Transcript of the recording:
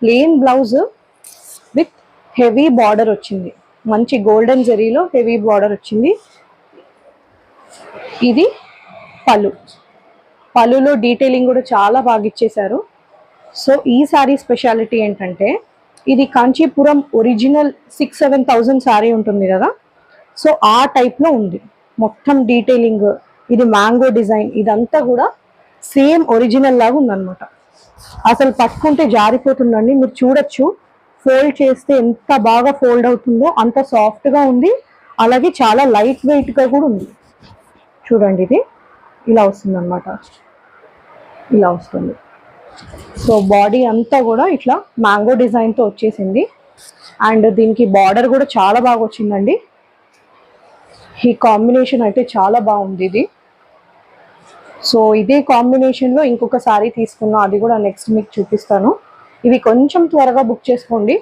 Plain blouse with heavy border వచ్చింది. మంచి golden జరీలో heavy border వచ్చింది. ఇది పలు పలులో డీటెయిలింగ్ కూడా చాలా బాగా ఇచ్చేశారు. సో ఈ శారీ స్పెషాలిటీ ఏంటంటే ఇది Kanchipuram original six seven thousand sari ఉంటుంది కదా. సో ఆ టైప్లో ఉంది. మొత్తం డీటెయిలింగ్ ఇది మ్యాంగో డిజైన్ ఇదంతా కూడా సేమ్ ఒరిజినల్ లాగా ఉందన్నమాట. అసలు పట్టుకుంటే జారిపోతుందండి. మీరు చూడొచ్చు. ఫోల్డ్ చేస్తే ఎంత బాగా ఫోల్డ్ అవుతుందో అంత సాఫ్ట్గా ఉంది. అలాగే చాలా లైట్ వెయిట్గా కూడా ఉంది. చూడండి ఇది. ఇలా వస్తుంది అనమాట ఇలా వస్తుంది. సో బాడీ అంతా కూడా ఇట్లా మ్యాంగో డిజైన్తో వచ్చేసింది. అండ్ దీనికి బార్డర్ కూడా చాలా బాగా వచ్చిందండి. ఈ కాంబినేషన్ అయితే చాలా బాగుంది ఇది. సో ఇదే కాంబినేషన్లో ఇంకొక సారీ తీసుకున్నా అది కూడా నెక్స్ట్ మీకు చూపిస్తాను. ఇవి కొంచెం త్వరగా బుక్ చేసుకోండి.